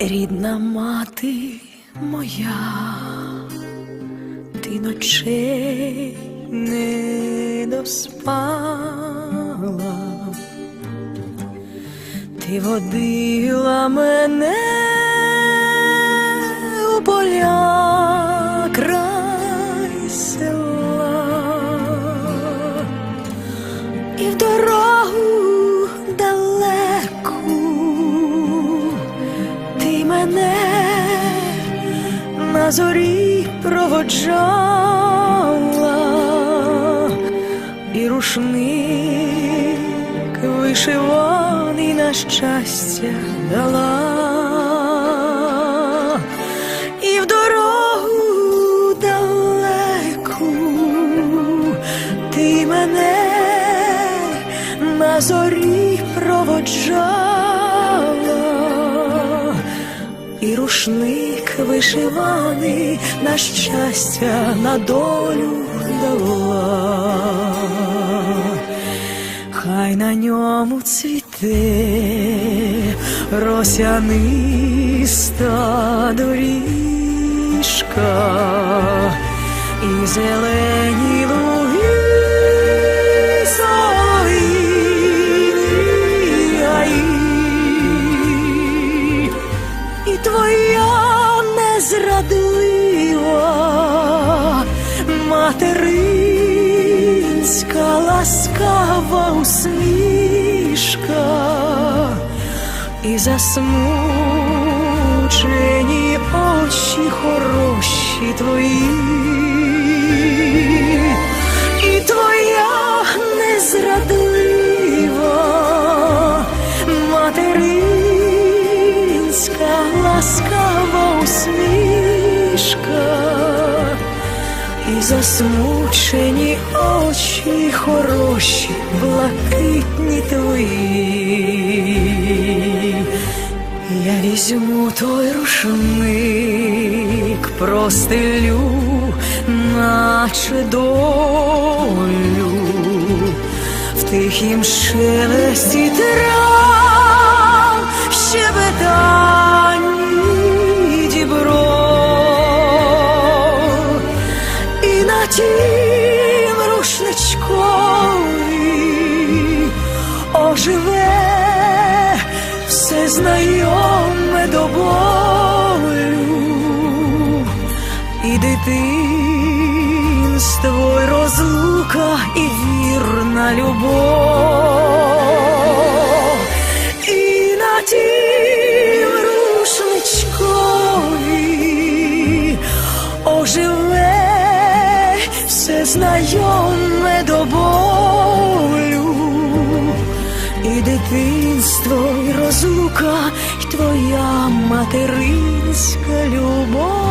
Рідна мати моя, ти ночей не доспала, ти водила мене поля край села. І в дорогу далеку ти мене на зорі проводжала, і рушник вишиваний на щастя дала, на зорі проводжала, і рушник вишиваний на щастя, на долю дала. Хай на ньому цвіте росяниста доріжка і зелені незрадлива материнська ласкава усмішка і засмучені очі хороші твої, засмучені очі хороші, блакитні твої. Я візьму той рушник, простелю, наче долю, в тихім шелесті трав, щебетанні знайоме до болю, і дитинство, й розлука, і вірна любов, і на тім рушничкові оживе все знайоме до болю. І дитинство, і розлука, і твоя материнська любов.